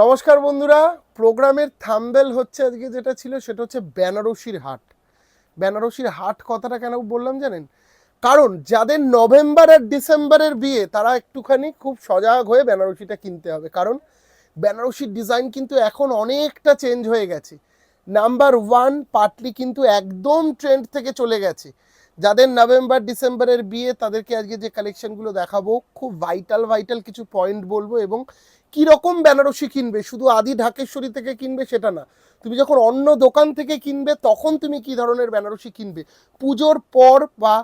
নমস্কার বন্ধুরা, প্রোগ্রামের থাম্বেল হচ্ছে আজকে যেটা ছিল, সেটা হচ্ছে বেনারসির হাট। বেনারসির হাট কথাটা কেন বললাম জানেন? কারণ যাদের নভেম্বর আর ডিসেম্বরের বিয়ে, তারা একটুখানি খুব সজাগ হয়ে বেনারসিটা কিনতে হবে। কারণ বেনারসির ডিজাইন কিন্তু এখন অনেকটা চেঞ্জ হয়ে গেছে। নাম্বার ওয়ান, পাটলি কিন্তু একদম ট্রেন্ড থেকে চলে গেছে। যাদের নভেম্বর, ডিসেম্বরের বিয়ে, তাদেরকে আজকে যে কালেকশনগুলো দেখাবো, খুব ভাইটাল ভাইটাল কিছু পয়েন্ট বলব এবং কি রকম বেনারসি কিনবে? শুধু আদি ঢাকেশ্বরী থেকে কিনবে সেটা না। তুমি যখন অন্য দোকান থেকে কিনবে, তখন তুমি কি ধরনের বেনারসি কিনবে? পুজোর পর বা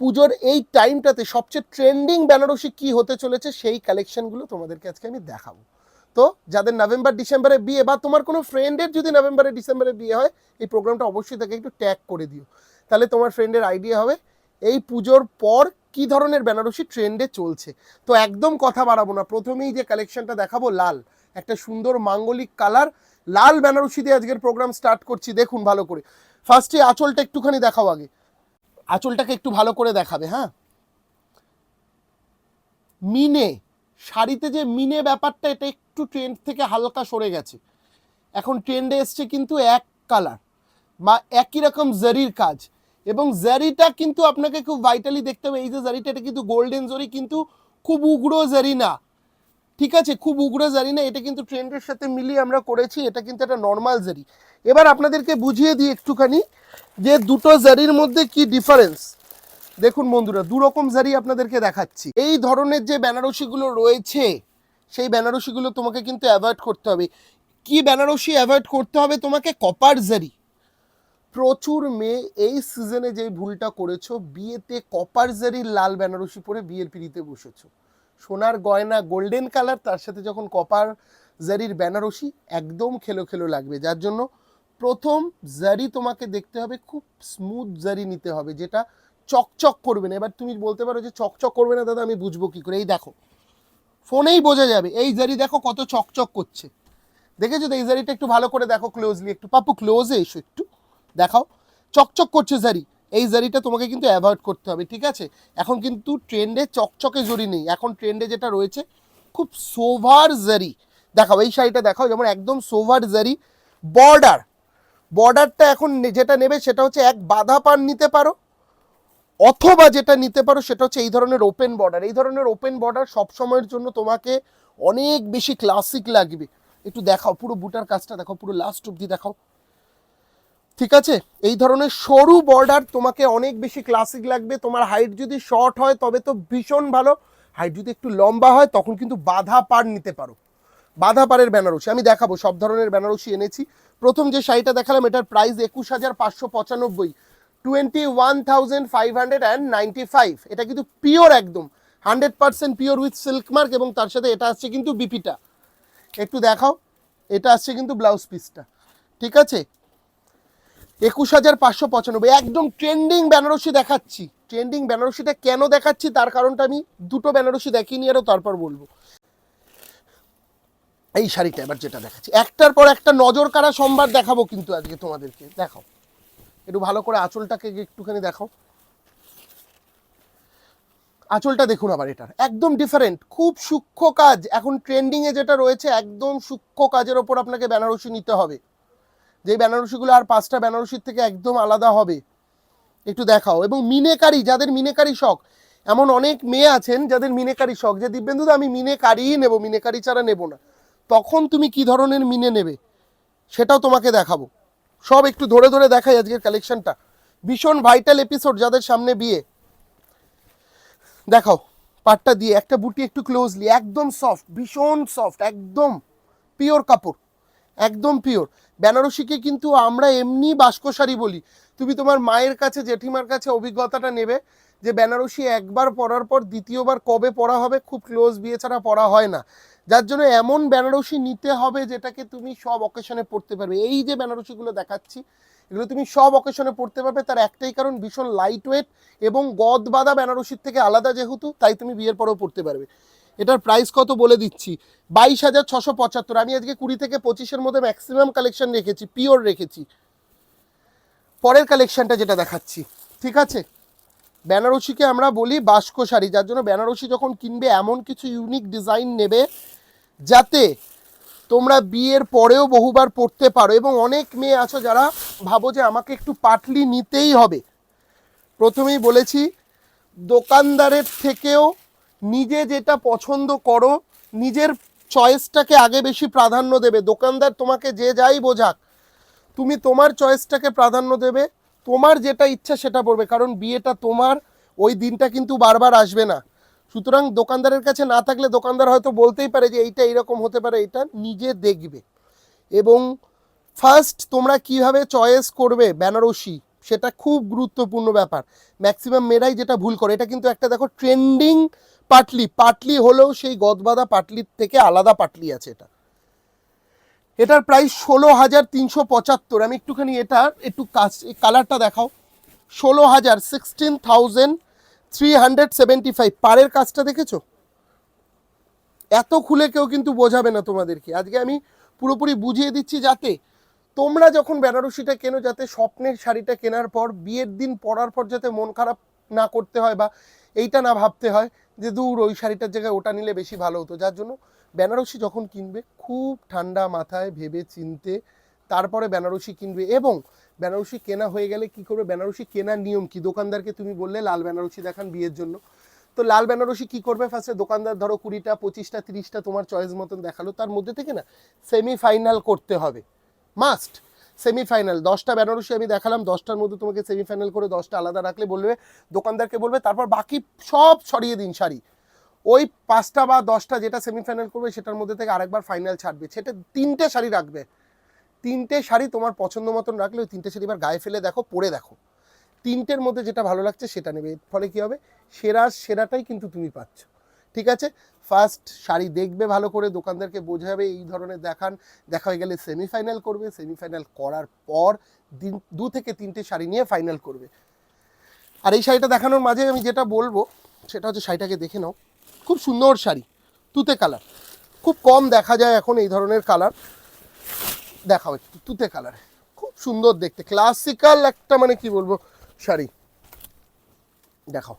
পুজোর এই টাইমটাতে সবচেয়ে ট্রেন্ডিং বেনারসি কি হতে চলেছে, সেই কালেকশনগুলো তোমাদেরকে আজকে আমি দেখাবো। তো যাদের নভেম্বর, ডিসেম্বরে বিয়ে বা তোমার কোনো ফ্রেন্ডের যদি নভেম্বরে, ডিসেম্বরে বিয়ে হয়, এই প্রোগ্রামটা অবশ্যই তাকে একটু ট্যাগ করে দিও। তাহলে তোমার ফ্রেন্ডের আইডিয়া হবে। এই পুজোর পর কি ধরনের বেনারসি ট্রেন্ডে চলছে? তো একদম কথা বাড়াবো না। প্রথমেই যে কালেকশনটা দেখাবো, লাল। একটা সুন্দর মাঙ্গলিক কালার লাল বেনারসি দিয়ে আজকের প্রোগ্রাম স্টার্ট করছি। দেখুন ভালো করে। ফার্স্টে আঁচলটা একটুখানি দেখাও আগে। আঁচলটাকে একটু ভালো করে দেখাবে হ্যাঁ? মিনে, শাড়িতে যে মিনে ব্যাপারটা, এটা একটু ট্রেন্ড থেকে হালকা সরে গেছে। এখন ট্রেন্ডে এসছে কিন্তু এক কালার বা একই রকম জারির কাজ। এবং জারিটা কিন্তু আপনাকে খুব ভাইটালি দেখতে হবে। এই যে জারিটা এটা কিন্তু গোল্ডেন জরি কিন্তু খুব উগ্র জারি না ঠিক আছে? খুব উগ্র জারি না এটা কিন্তু ট্রেন্ডের সাথে মিলিয়ে আমরা করেছি। এটা কিন্তু একটা নর্মাল জারি এবার আপনাদেরকে বুঝিয়ে দিই একটুখানি যে দুটো জারির মধ্যে কি ডিফারেন্স দেখুন বন্ধুরা দু রকম জারি আপনাদেরকে দেখাচ্ছি। এই ধরনের যে বেনারসিগুলো রয়েছে, সেই বেনারসিগুলো তোমাকে কিন্তু অ্যাভয়েড করতে হবে। কি বেনারসি অ্যাভয়েড করতে হবে? তোমাকে কপার জারি প্রচুর মেয়ে এই সিজনে যে ভুলটা করেছ, বিয়েতে কপার জারির লাল বেনারসি পরে বিয়ের পিড়িতে বসেছো। সোনার গয়না গোল্ডেন কালার তার সাথে যখন কপার জারির বেনারসি, একদম খেলো খেলো লাগবে। যার জন্য প্রথম জারি তোমাকে দেখতে হবে, খুব স্মুথ জারি নিতে হবে, যেটা চকচক করবে না। এবার তুমি বলতে পারো যে চকচক করবে না, দাদা আমি বুঝব কি করে। এই দেখো, ফোনেই বোঝা যাবে, এই জারি দেখো কত চকচক করছে। দেখেছ তো, এই জারিটা একটু ভালো করে দেখো ক্লোজলি একটু পাপু ক্লোজে এসো, একটু। দেখাও। চকচক করছে জারি। এই জারিটা তোমাকে কিন্তু অ্যাভয়েড করতে হবে, ঠিক আছে? এখন কিন্তু ট্রেন্ডে চকচকে জরি নেই। এখন ট্রেন্ডে যেটা রয়েছে, খুব সোভার জারি। দেখাও, এই শাড়িটা দেখাও, যেমন একদম সোভার জারি। বর্ডার বর্ডারটা এখন যেটা নেবে সেটা হচ্ছে এক বাধা পান নিতে পারো, অথবা যেটা নিতে পারো সেটা হচ্ছে এই ধরনের ওপেন বর্ডার এই ধরনের ওপেন বর্ডার সব সময়ের জন্য তোমাকে অনেক বেশি ক্লাসিক লাগবে। একটু দেখাও, পুরো বুটার কাজটা দেখাও, পুরো লাস্ট অব্দি দেখাও। ঠিক আছে? এই ধরনের সরু বর্ডার তোমাকে অনেক বেশি ক্লাসিক লাগবে। তোমার হাইট যদি শর্ট হয়, তবে তো ভীষণ ভালো। হাইট যদি একটু লম্বা হয়, তখন কিন্তু বাধা পার নিতে পারো। বাধা পাড়ের বেনারসি। আমি দেখাবো, সব ধরনের বেনারসি এনেছি। প্রথম যে শাড়িটা দেখালাম, এটার প্রাইস একুশ হাজার পাঁচশো পঁচানব্বই। Twenty one thousand five hundred and ninety five এটা কিন্তু পিওর একদম। Hundred percent pure with silk mark এবং তার সাথে এটা আসছে কিন্তু বিপিটা একটু দেখাও। এটা আসছে কিন্তু ব্লাউজ পিসটা ঠিক আছে? একুশ হাজার পাঁচশো পঁচানব্বই। একদম ট্রেন্ডিং বেনারসি দেখাচ্ছি। ট্রেন্ডিং বেনারসিটা কেন দেখাচ্ছি? তার কারণটা আমি দুটো বেনারসি দেখিনি আরও তারপর বলব। এই শাড়িটা এবার যেটা দেখাচ্ছি। একটার পর একটা নজর কাড়া সোমবার দেখাবো কিন্তু আজকে তোমাদেরকে। দেখাও। একটু ভালো করে আঁচলটাকে একটুখানি দেখাও। আঁচলটা দেখুন আবার এটার। একদম ডিফারেন্ট খুব সূক্ষ্ম কাজ। এখন ট্রেন্ডিংয়ে যেটা রয়েছে, একদম সূক্ষ্ম কাজের ওপর আপনাকে বেনারসি নিতে হবে। যে বেনারসিগুলো আর পাঁচটা বেনারসির থেকে একদম আলাদা হবে, একটু দেখাও। এবং মিনেকারি, যাদের মিনেকারি শখ, এমন অনেক মেয়ে আছেন যাদের মিনেকারি শখ, যে দিব্যেন্দুদা আমি মিনেকারিই নেব, মিনেকারি ছাড়া নেব না। তখন তুমি কি ধরনের মিনে নেবে, সেটাও তোমাকে দেখাবো। সব একটু ধরে ধরে দেখাই আজকের কালেকশনটা ভীষণ ভাইটাল এপিসোড যাদের সামনে বিয়ে। দেখাও পাটটা দিয়ে, একটা বুটি একটু ক্লোজলি একদম সফট ভীষণ সফট একদম পিওর কাপড়, একদম পিওর বেনারসিকে কিন্তু আমরা এমনি বাস্ক বলি। তুমি তোমার মায়ের কাছে, জেঠিমার কাছে অভিজ্ঞতাটা নেবে যে বেনারসি একবার পরার পর দ্বিতীয়বার কবে পরা হবে, খুব ক্লোজ বিয়ে ছাড়া পরা হয় না। যার জন্য এমন বেনারসি নিতে হবে যেটাকে তুমি সব অকেশনে পড়তে পারবে। এই যে বেনারসিগুলো দেখাচ্ছি, এগুলো তুমি সব অকেশনে পড়তে পারবে। তার একটাই কারণ, ভীষণ লাইট ওয়েট এবং গদ বাঁধা বেনারসির থেকে আলাদা যেহেতু, তাই তুমি বিয়ের পরেও পড়তে পারবে। এটার প্রাইস কত বলে দিচ্ছি? বাইশ হাজার ছশো পঁচাত্তর। আমি আজকে কুড়ি থেকে পঁচিশের মধ্যে ম্যাক্সিমাম কালেকশন রেখেছি পিওর রেখেছি। পরের কালেকশনটা যেটা দেখাচ্ছি, ঠিক আছে? বেনারসিকে আমরা বলি বাস্ক শাড়ি, যার জন্য বেনারসি যখন কিনবে, এমন কিছু ইউনিক ডিজাইন নেবে যাতে তোমরা বিয়ের পরেও বহুবার পড়তে পারো। এবং অনেক মেয়ে আছো যারা ভাবো যে আমাকে একটু পাটলি নিতেই হবে। প্রথমেই বলেছি, দোকানদারের থেকেও নিজে যেটা পছন্দ করো, নিজের চয়েসটাকে আগে বেশি প্রাধান্য দেবে। দোকানদার তোমাকে যে যাই বোঝাক, তুমি তোমার চয়েসটাকে প্রাধান্য দেবে, তোমার যেটা ইচ্ছা সেটা পড়বে, কারণ বিয়েটা তোমার, ওই দিনটা কিন্তু বারবার আসবে না। সুতরাং দোকানদারের কাছে না থাকলে দোকানদার হয়তো বলতেই পারে যে এইটা এইরকম হতে পারে, এটা নিজে দেখবে। এবং ফার্স্ট তোমরা কীভাবে চয়েস করবে বেনারসি, সেটা খুব গুরুত্বপূর্ণ ব্যাপার। ম্যাক্সিমাম মেয়েরাই যেটা ভুল করে, এটা কিন্তু একটা দেখো ট্রেন্ডিং পাটলি পাটলি হলেও সেই গদবাদা পাটলির থেকে আলাদা পাটলি আছে এটা। এটার প্রাইস ষোলো হাজার তিনশো পঁচাত্তর। আমি একটুখানি এটার একটু কাজ কালারটা দেখাও। ষোলো হাজার sixteen thousand three hundred seventy five পাড়ের কাজটা দেখেছ? এত খুলে কেউ কিন্তু বোঝাবে না তোমাদেরকে। আজকে আমি পুরোপুরি বুঝিয়ে দিচ্ছি যাতে তোমরা যখন বেনারসিটা কেনো, যাতে স্বপ্নের শাড়িটা কেনার পর, বিয়ের দিন পরার পর যাতে মন খারাপ না করতে হয় বা এইটা না ভাবতে হয় যে দূর ওই শাড়িটার জায়গায় ওটা নিলে বেশি ভালো হতো। যার জন্য বেনারসি যখন কিনবে, খুব ঠান্ডা মাথায় ভেবে চিনতে তারপরে বেনারসি কিনবে এবং বেনারসি কেনা হয়ে গেলে কি করবে? বেনারসি কেনার নিয়ম কি? দোকানদারকে তুমি বললে লাল বেনারসি দেখান বিয়ের জন্য। তো লাল বেনারসি কি করবে? ফার্স্টে দোকানদার ধরো কুড়িটা, পঁচিশটা, তিরিশটা তোমার চয়েস মতন দেখাল। তার মধ্যে থেকে না সেমিফাইনাল করতে হবে। মাস্ট সেমিফাইনাল, দশটা বেনারসি আমি দেখালাম, দশটার মধ্যে তোমাকে সেমিফাইনাল করে দশটা আলাদা রাখলে বলবে, দোকানদারকে বলবে, তারপর বাকি সব সরিয়ে দিন শাড়ি। ওই পাঁচটা বা দশটা যেটা সেমিফাইনাল করবে, সেটার মধ্যে থেকে আরেকবার ফাইনাল ছাড়বে। সেটা তিনটে শাড়ি রাখবে। তিনটে শাড়ি তোমার পছন্দ মতন রাখলে ওই তিনটে শাড়ি এবার গায়ে ফেলে দেখো, পরে দেখো। তিনটের মধ্যে যেটা ভালো লাগছে সেটা নেবে। ফলে কী হবে? সেরা, সেরাটাই কিন্তু তুমি পাচ্ছ। ঠিক আছে? ফার্স্ট শাড়ি দেখবে ভালো করে, দোকানদারকে বোঝাবে, এই ধরনের দেখান। দেখা হয়ে গেলে সেমিফাইনাল করবে। সেমিফাইনাল করার পর দিন দু থেকে তিনটে শাড়ি নিয়ে ফাইনাল করবে। আর এই শাড়িটা দেখানোর মাঝে আমি যেটা বলব, সেটা হচ্ছে শাড়িটাকে দেখে নাও। খুব সুন্দর শাড়ি, তুতে কালার খুব কম দেখা যায় এখন এই ধরনের কালার দেখাও একটু, তুতে কালার খুব সুন্দর দেখতে ক্লাসিক্যাল একটা মানে কি বলব শাড়ি। দেখাও।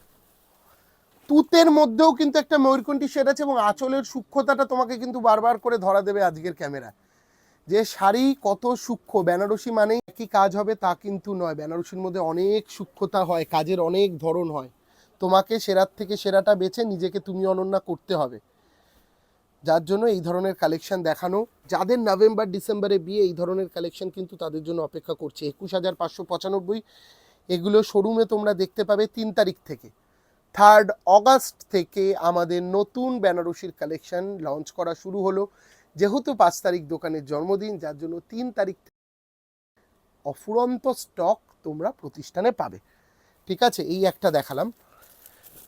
তুতের মধ্যেও কিন্তু একটা ময়ূরকণ্ঠী শেড আছে এবং আঁচলের সূক্ষ্মতাটা তোমাকে কিন্তু বারবার করে ধরা দেবে আজকের ক্যামেরা যে শাড়ি কত সূক্ষ্ম, বেনারসি মানেই একই কাজ হবে তা কিন্তু নয়। বেনারসির মধ্যে অনেক সূক্ষ্মতা হয়, কাজের অনেক ধরন হয়। তোমাকে সেরার থেকে সেরাটা বেছে নিজেকে তুমি অনন্যা করতে হবে। যার জন্য এই ধরনের কালেকশন দেখানো, যাদের নভেম্বর ডিসেম্বরে বিয়ে, এই ধরনের কালেকশন কিন্তু তাদের জন্য অপেক্ষা করছে। একুশ হাজার পাঁচশো পঁচানব্বই, এগুলো শোরুমে তোমরা দেখতে পাবে তিন তারিখ থেকে। থার্ড অগাস্ট থেকে আমাদের নতুন বেনারসির কালেকশন লঞ্চ করা শুরু হলো। যেহেতু পাঁচ তারিখ দোকানের জন্মদিন যার জন্য তিন তারিখ অফুরন্ত স্টক তোমরা প্রতিষ্ঠানে পাবে। ঠিক আছে এই একটা দেখালাম।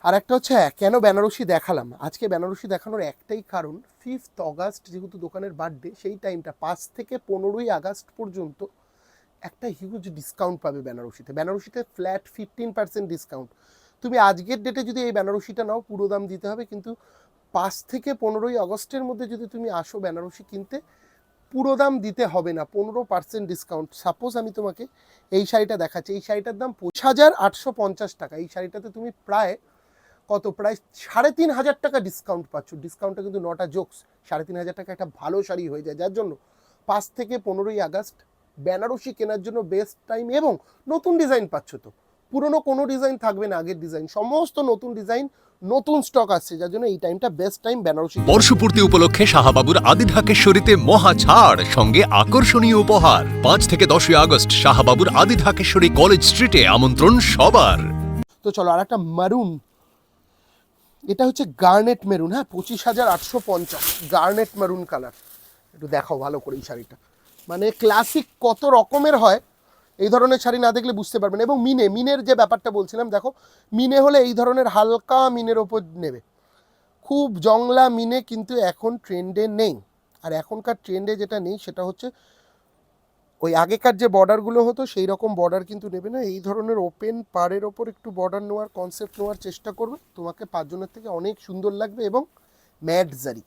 আর একটা হচ্ছে হ্যাঁ, কেন বেনারসি দেখালাম? আজকে বেনারসি দেখানোর একটাই কারণ ফিফথ অগাস্ট যেহেতু দোকানের বার্থডে সেই টাইমটা পাঁচ থেকে পনেরোই আগস্ট পর্যন্ত একটা হিউজ ডিসকাউন্ট পাবে বেনারসিতে। বেনারসিতে ফ্ল্যাট ফিফটিন পার্সেন্ট ডিসকাউন্ট তুমি আজকের ডেটে যদি এই বেনারসিটা নাও, পুরো দাম দিতে হবে। কিন্তু পাঁচ থেকে পনেরোই আগস্টের মধ্যে যদি তুমি আসো বেনারসি কিনতে, পুরো দাম দিতে হবে না, পনেরো পার্সেন্ট ডিসকাউন্ট সাপোজ আমি তোমাকে এই শাড়িটা দেখাচ্ছি। এই শাড়িটার দাম পঁচিশ হাজার আটশো পঞ্চাশ টাকা। এই শাড়িটাতে তুমি প্রায় কত? প্রায় সাড়ে তিন হাজার টাকা ডিসকাউন্ট পাচ্ছ। ডিসকাউন্টটা কিন্তু নটা জোকস সাড়ে তিন হাজার টাকা একটা ভালো শাড়ি হয়ে যায়। যার জন্য পাঁচ থেকে পনেরোই আগস্ট বেনারসি কেনার জন্য বেস্ট টাইম এবং নতুন ডিজাইন পাচ্ছ তো। পুরনো কোনো ডিজাইন থাকবে না আগের ডিজাইন সমস্ত নতুন ডিজাইন নতুন স্টক আসছে যার জন্য এই টাইমটা বেস্ট টাইম বেনারসি বর্ষপূর্তি উপলক্ষে শাহবাবুর আদি ঢাকেশ্বরীতে মহা ছাড় সঙ্গে আকর্ষণীয় উপহার। পাঁচ থেকে দশই আগস্ট শাহবাবুর আদি ঢাকেশ্বরী কলেজ স্ট্রিটে আমন্ত্রণ সবার। তো চলো আর একটা মারুন এটা হচ্ছে গার্নেট মেরুন হ্যাঁ পঁচিশ হাজার আটশো পঞ্চাশ। গার্নেট মেরুন কালার একটু দেখাও ভালো করে এই শাড়িটা। মানে ক্লাসিক কত রকমের হয় এই ধরনের শাড়ি না দেখলে বুঝতে পারবেন। এবং মিনে, মিনের যে ব্যাপারটা বলছিলাম, দেখো, মিনে হলে এই ধরনের হালকা মিনের ওপর নেবে। খুব জংলা মিনে কিন্তু এখন ট্রেন্ডে নেই। আর এখনকার ট্রেন্ডে যেটা নেই, সেটা হচ্ছে ওই আগেকার যে বর্ডারগুলো হতো সেই রকম বর্ডার কিন্তু নেবে না। এই ধরনের ওপেন পাড়ের ওপর একটু বর্ডার নেওয়ার কনসেপ্ট নেওয়ার চেষ্টা করবে। তোমাকে পাঁচজনের থেকে অনেক সুন্দর লাগবে এবং ম্যাট জারি।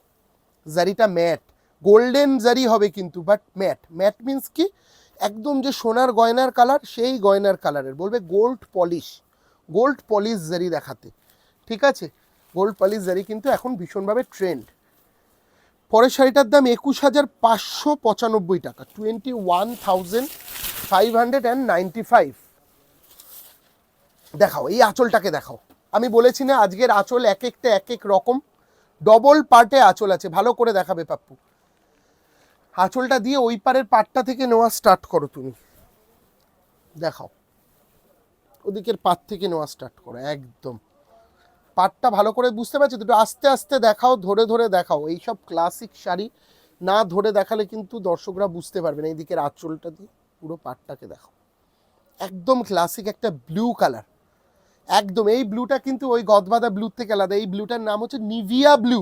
জারিটা ম্যাট। গোল্ডেন জারি হবে কিন্তু বাট ম্যাট। ম্যাট মিন্স কি? একদম যে সোনার গয়নার কালার, সেই গয়নার কালারের। বলবে গোল্ড পলিশ গোল্ড পলিশ জারি দেখাতে। ঠিক আছে? গোল্ড পলিশ জারি কিন্তু এখন ভীষণভাবে ট্রেন্ড পরের শাড়িটার দাম একুশ হাজার পাঁচশো পঁচানব্বই টাকা twenty one thousand five hundred and ninety five দেখাও, এই আঁচলটাকে দেখাও। আমি বলেছি না আজকের আঁচল এক একটা, এক এক রকম। ডবল পার্টে আঁচল আছে, ভালো করে দেখাবে পাপ্পু। আঁচলটা দিয়ে ওই পারের পাটটা থেকে নেওয়া স্টার্ট করো তুমি। দেখাও। ওদিকের পাট থেকে নেওয়া স্টার্ট করো, একদম। পাটটা ভালো করে বুঝতে পারছি? দুটো আস্তে আস্তে দেখাও, ধরে ধরে দেখাও। এইসব ক্লাসিক শাড়ি না ধরে দেখালে কিন্তু দর্শকরা বুঝতে পারবে না। এইদিকের আঁচলটা দিয়ে পুরো পাটটাকে দেখাও। একদম ক্লাসিক একটা ব্লু কালার একদম, এই ব্লুটা কিন্তু ওই গদবাদা ব্লু থেকে আলাদা। এই ব্লুটার নাম হচ্ছে Nivea blue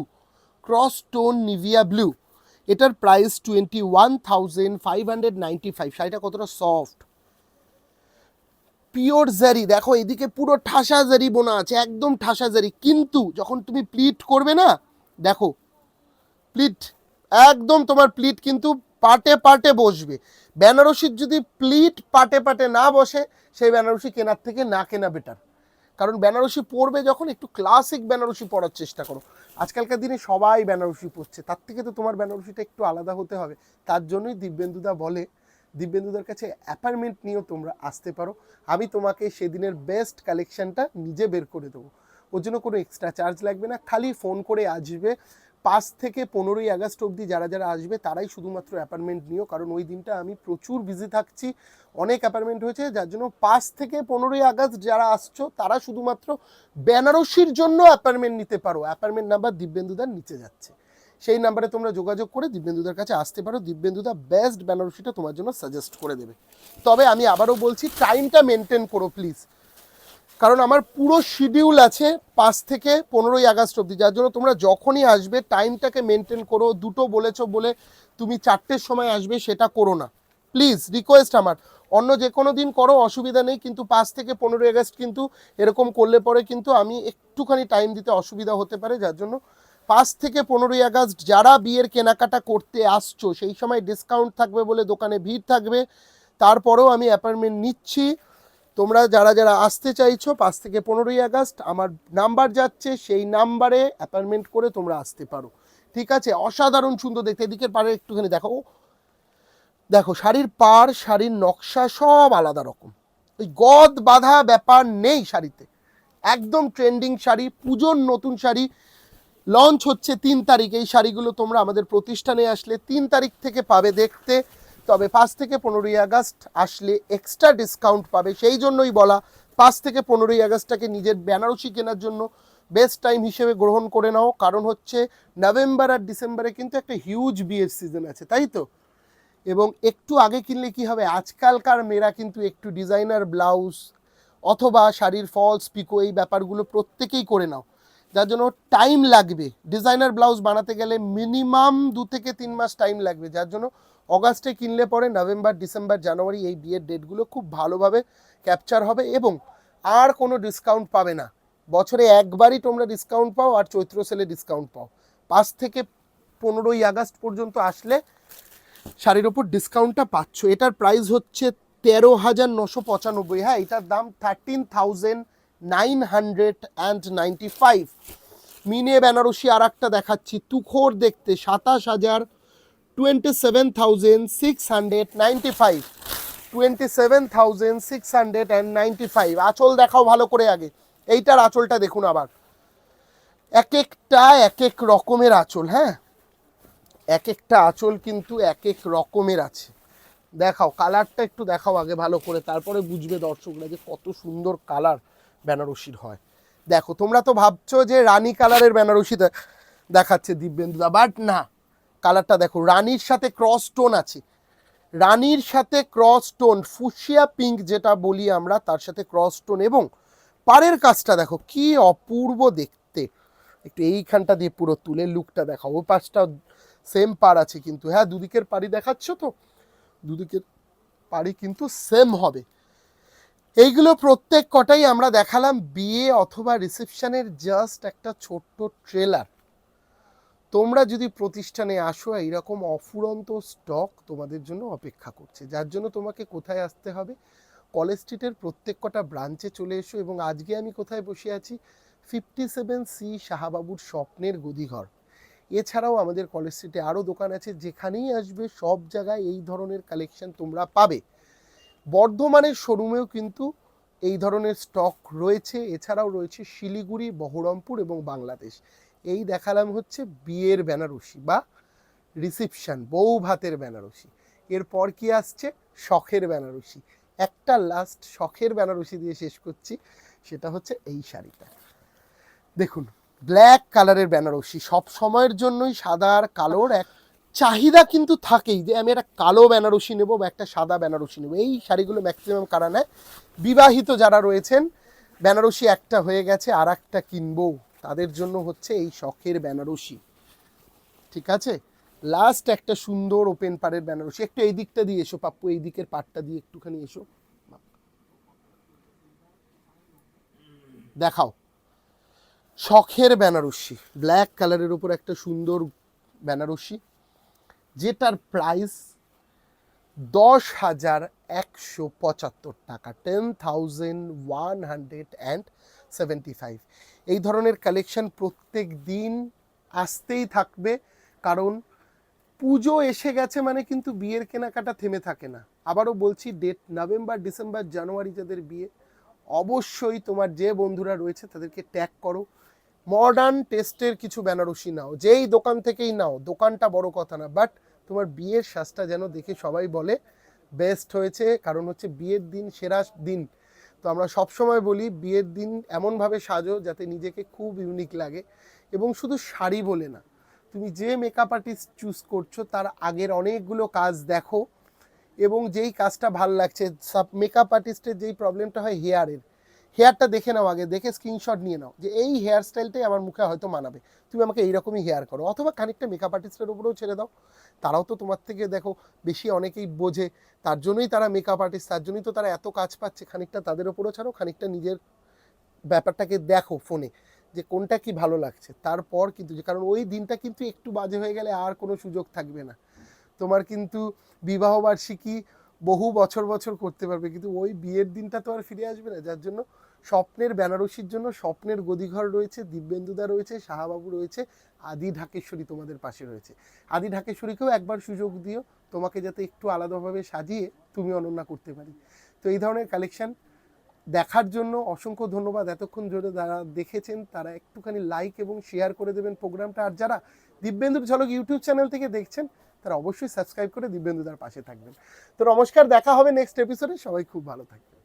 cross tone Nivea blue এটার price twenty one thousand five hundred ninety five শাড়িটা কতটা সফট পিওর জারি দেখো, এদিকে পুরো ঠাসা জারি বোনা আছে, একদম ঠাসা জারি কিন্তু যখন তুমি প্লিট করবে না, দেখো প্লিট একদম তোমার প্লিট কিন্তু পাটে পাটে বসবে। বেনারসির যদি প্লিট পাটে পাটে না বসে, সেই বেনারসি কেনার থেকে না কেনা বেটার কারণ বেনারসি পড়বে যখন, একটু ক্লাসিক বেনারসি পড়ার চেষ্টা করো। আজকালকার দিনে সবাই বেনারসি পড়ছে তার থেকে তো তোমার বেনারসিটা একটু আলাদা হতে হবে। তার জন্যই দিব্যেন্দুদা বলে, দিব্যেন্দুদার কাছে অ্যাপার্টমেন্ট নিয়েও তোমরা আসতে পারো। আমি তোমাকে সেদিনের বেস্ট কালেকশানটা নিজে বের করে দেবো। ওর জন্য কোনো এক্সট্রা চার্জ লাগবে না, খালি ফোন করে আসবে। পাঁচ থেকে পনেরোই আগস্ট অবধি যারা যারা আসবে, তারাই শুধুমাত্র অ্যাপার্টমেন্ট নিও। কারণ ওই দিনটা আমি প্রচুর বিজি থাকছি। অনেক অ্যাপার্টমেন্ট হয়েছে, যার জন্য পাঁচ থেকে পনেরোই আগস্ট যারা আসছো, তারা শুধুমাত্র বেনারসির জন্য অ্যাপার্টমেন্ট নিতে পারো। অ্যাপার্টমেন্ট নাম্বার দিব্যেন্দুদার নিচে যাচ্ছে। সেই নাম্বারে তোমরা যোগাযোগ করে দিব্যেন্দুদার কাছে আসতে পারো। দিব্যেন্দুদা বেস্ট বেনারসিটা তোমার জন্য সাজেস্ট করে দেবে। তবে আমি আবারও বলছি টাইমটা মেনটেন করো প্লিজ কারণ আমার পুরো শিডিউল আছে পাঁচ থেকে পনেরোই আগস্ট অবধি। যার জন্য তোমরা যখনই আসবে টাইমটাকে মেনটেন করো, দুটো বলেছ বলে তুমি চারটের সময় আসবে, সেটা করো না। প্লিজ রিকোয়েস্ট আমার। অন্য যে কোনো দিন করো, অসুবিধা নেই, কিন্তু পাঁচ থেকে পনেরোই আগস্ট কিন্তু এরকম করলে পরে কিন্তু আমি একটুখানি টাইম দিতে অসুবিধা হতে পারে, যার জন্য পাঁচ থেকে পনেরোই আগস্ট যারা বিয়ের কেনাকাটা করতে আসছো, সেই সময় ডিসকাউন্ট থাকবে বলে দোকানে ভিড় থাকবে। তারপরেও আমি অ্যাপয়েন্টমেন্ট নিচ্ছি। তোমরা যারা যারা আসতে চাইছো, পাঁচ থেকে পনেরোই আগস্ট, আমার নাম্বার যাচ্ছে, সেই নাম্বারে অ্যাপয়েন্টমেন্ট করে তোমরা আসতে পারো। ঠিক আছে? অসাধারণ সুন্দর দেখতে। এদিকের পাড়ে একটুখানি দেখো। দেখো, শাড়ির পার শাড়ির নকশা সব আলাদা রকম। ওই গদ বাঁধা ব্যাপার নেই শাড়িতে। একদম ট্রেন্ডিং শাড়ি, পুজোর নতুন শাড়ি। লঞ্চ হচ্ছে তিন তারিখ। এই শাড়িগুলো তোমরা আমাদের প্রতিষ্ঠানে আসলে তিন তারিখ থেকে পাবে দেখতে। তবে পাঁচ থেকে পনেরোই আগস্ট আসলে এক্সট্রা ডিসকাউন্ট পাবে। সেই জন্যই বলা, পাঁচ থেকে পনেরোই আগস্টটাকে নিজের বেনারসি কেনার জন্য বেস্ট টাইম হিসেবে গ্রহণ করে নাও। কারণ হচ্ছে নভেম্বর আর ডিসেম্বরে কিন্তু একটা হিউজ বিয়ের সিজন আছে, তাই তো? এবং একটু আগে কিনলে কি হবে? আজকালকার মেয়েরা কিন্তু একটু ডিজাইনার ব্লাউজ অথবা শাড়ির ফলস পিকো এই ব্যাপারগুলো প্রত্যেকেই করে নাও। যার জন্য টাইম লাগবে। ডিজাইনার ব্লাউজ বানাতে গেলে মিনিমাম দু থেকে তিন মাস টাইম লাগবে। যার জন্য অগাস্টে কিনলে পরে নভেম্বর, ডিসেম্বর, জানুয়ারি এই বিয়ের ডেটগুলো খুব ভালোভাবে ক্যাপচার হবে এবং আর কোনো ডিসকাউন্ট পাবে না। বছরে একবারই তোমরা ডিসকাউন্ট পাও আর চৈত্র সেলে ডিসকাউন্ট পাও। পাঁচ থেকে পনেরোই আগস্ট পর্যন্ত আসলে শাড়ির ওপর ডিসকাউন্টটা পাচ্ছ। এটার প্রাইস হচ্ছে তেরো হাজার নশো পঁচানব্বই। হ্যাঁ এটার দাম thirteen thousand nine hundred and ninety five মিনে বেনারসি আর একটা দেখাচ্ছি। তুখোর দেখতে সাতাশ হাজার twenty seven thousand six hundred ninety five twenty seven thousand six hundred and ninety five আঁচল দেখাও ভালো করে আগে। এইটার আঁচলটা দেখুন আবার। এক একটা এক এক রকমের আঁচল হ্যাঁ? এক একটা আঁচল কিন্তু এক এক রকমের আছে। দেখাও, কালারটা একটু দেখাও আগে ভালো করে। তারপরে বুঝবে দর্শকরা যে কত সুন্দর কালার বেনারসির হয়। দেখো, তোমরা তো ভাবছ যে রানী কালারের বেনারসি দেখাচ্ছে দিব্যেন্দুদা বাট না। কালারটা দেখো, রানীর সাথে ক্রস টোন আছে। রানীর সাথে ক্রস টোন ফুসিয়া পিঙ্ক যেটা বলি আমরা, তার সাথে ক্রস টোন এবং পাড়ের কাজটা দেখো, কি অপূর্ব দেখতে। একটু এইখানটা দিয়ে পুরো তুলে লুকটা দেখাও ও পাশটা সেম পার আছে কিন্তু। হ্যাঁ দুদিকের পাড়ি দেখাচ্ছ তো? দুদিকের পাড়ি কিন্তু সেম হবে। এইগুলো প্রত্যেক কটাই আমরা দেখালাম বিয়ে অথবা রিসেপশনের জাস্ট একটা ছোট্ট ট্রেলার তোমরা যদি প্রতিষ্ঠানে আসো এইরকম অফুরন্ত স্টক তোমাদের জন্য অপেক্ষা করছে। যার জন্য তোমাকে কোথায় আসতে হবে? কলেজ স্ট্রিটের প্রত্যেক কটা ব্রাঞ্চে চলে এসো এবং আজকে আমি কোথায় বসে আছি? ফিফটি সেভেন সি শাহাবাবুর স্বপ্নের গদিঘর। এছাড়াও আমাদের কলেজ স্ট্রিটে আরও দোকান আছে, যেখানেই আসবে সব জায়গায় এই ধরনের কালেকশন তোমরা পাবে। বর্ধমানের শোরুমেও কিন্তু এই ধরনের স্টক রয়েছে। এছাড়াও রয়েছে শিলিগুড়ি, বহরমপুর এবং বাংলাদেশ। এই দেখালাম হচ্ছে বিয়ের বেনারসি বা রিসিপশন, বউ ভাতের বেনারসি। এরপর কি আসছে? শখের বেনারসি। একটা লাস্ট শখের বেনারসি দিয়ে শেষ করছি, সেটা হচ্ছে এই শাড়িটা। দেখুন ব্ল্যাক কালারের বেনারসি। সব সময়ের জন্যই সাদা আর কালোর এক চাহিদা কিন্তু থাকেই যে আমি একটা কালো বেনারসি নেব বা একটা সাদা বেনারসি নেব। এই শাড়িগুলো ম্যাক্সিমাম কারা নেয়? বিবাহিত যারা রয়েছেন, বেনারসি একটা হয়ে গেছে আর একটা কিনবো। তাদের জন্য হচ্ছে এই শখের বেনারসি। ঠিক আছে? লাস্ট একটা সুন্দর ওপেন পাড়ের বেনারসি। একটু এই দিকটা দিয়ে এসো পাপ্পু, এই দিকের পাটটা দিয়ে একটুখানি এসো। দেখাও। শখের বেনারসি। ব্ল্যাক কালারের উপর একটা সুন্দর বেনারসি, যেটার প্রাইস দশ হাজার একশো পঁচাত্তর টাকা। Ten thousand one hundred and seventy five এই ধরনের কালেকশন প্রত্যেক দিন আসতেই থাকবে, কারণ পুজো এসে গেছে মানে কিন্তু বিয়ের কেনাকাটা থেমে থাকে না। আবারও বলছি ডেট নভেম্বর ডিসেম্বর জানুয়ারি যাদের বিয়ে, অবশ্যই তোমার যে বন্ধুরা রয়েছে তাদেরকে ট্যাগ করো। মডার্ন টেস্টের কিছু বেনারসি নাও, যেই দোকান থেকেই নাও, দোকানটা বড় কথা না বাট তোমার বিয়ের সাজটা যেন দেখে সবাই বলে বেস্ট হয়েছে, কারণ হচ্ছে বিয়ের দিন, সেরা দিন। তো আমরা সব সময় বলি বিয়ের দিন এমনভাবে সাজো যাতে নিজেকে খুব ইউনিক লাগে এবং শুধু শাড়ি বলে না, তুমি যে মেকআপ আর্টিস্ট চুজ করছ তার আগের অনেকগুলো কাজ দেখো এবং যেই কাজটা ভালো লাগছে, সব মেকআপ আর্টিস্টের যেই প্রবলেমটা হয় হেয়ারের হেয়ারটা দেখে নাও আগে, দেখে স্ক্রিনশট নিয়ে নাও যে এই হেয়ার স্টাইলটাই আমার মুখে হয়তো মানাবে। তুমি আমাকে এইরকমই হেয়ার করো, অথবা খানিকটা মেকআপ আর্টিস্টের উপরেও ছেড়ে দাও। তারাও তো তোমার থেকে দেখো বেশি অনেকেই বোঝে, তার জন্যই তারা মেকআপ আর্টিস্ট তার জন্যই তো তারা এত কাজ পাচ্ছে, খানিকটা তাদের উপরেও ছাড়ো, খানিকটা নিজের ব্যাপারটাকে দেখো ফোনে যে কোনটা কি ভালো লাগছে। তারপর কিন্তু যে, কারণ ওই দিনটা কিন্তু একটু বাজে হয়ে গেলে আর কোনো সুযোগ থাকবে না। তোমার কিন্তু বিবাহ বার্ষিকী বহু বছর বছর করতে পারবে। কিন্তু ওই বিয়ের দিনটা তো আর ফিরে আসবে না। যার জন্য স্বপ্নের বেনারসির জন্য স্বপ্নের গদিঘর রয়েছে, দিব্যেন্দুদা রয়েছে, শাহাবাবু রয়েছে, আদি ঢাকেশ্বরী তোমাদের পাশে রয়েছে। আদি ঢাকেশ্বরীকেও একবার সুযোগ দিও। তোমাকে যাতে একটু আলাদাভাবে সাজিয়ে তুমি অনন্যা করতে পারি। তো এই ধরনের কালেকশন দেখার জন্য অসংখ্য ধন্যবাদ। এতক্ষণ ধরে যারা দেখেছেন, তারা একটুখানি লাইক এবং শেয়ার করে দেবেন প্রোগ্রামটা। আর যারা দিব্যেন্দুর ঝলক ইউটিউব চ্যানেল থেকে দেখছেন তারা অবশ্যই সাবস্ক্রাইব করে দিব্যেন্দুদার পাশে থাকবেন। তো নমস্কার, দেখা হবে নেক্সট এপিসোডে সবাই খুব ভালো থাকবেন।